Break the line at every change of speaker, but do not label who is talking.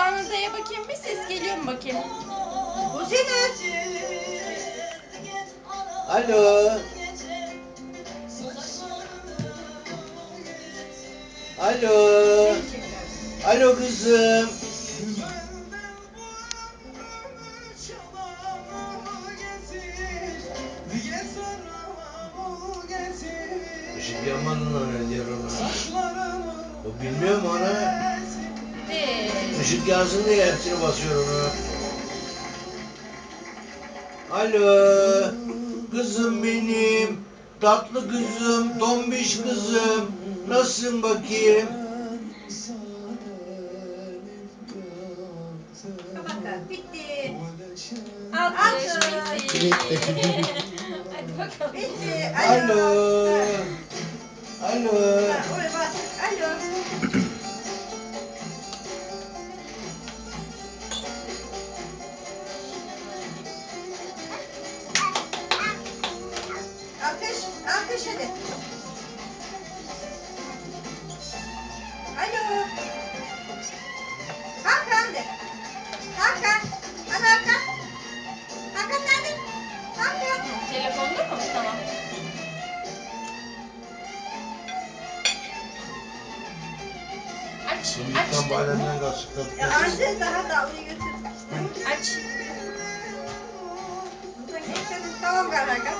Kulağına daya bakayım bir ses geliyor mu bakayım.
Bu senin.
Alo. Alo. Alo kızım. Işık yanmadın lan ne diyor ona? O bilmiyor mu ona? Işık yansın diye hepsini basıyor ona. Alo. Kızım benim. Tatlı kızım, tombiş kızım. Nasılsın bakayım?
Kapat. Bitti.
alkış bitti. Hadi bakalım.
Bitti.
Alo.
Ha, Alo. Alkış. Alkış hadi. Alo. Hakan de. Hakan. Hadi Hakan. Hakan nerede? Hakan.
Telefonda mı? Tamam. Aç, aç.
Şimdiden bayramdan kalsın.
Ya anne daha da oraya götür.
Aç.
Buradan geçelim. Tamam Hakan. Hadi be.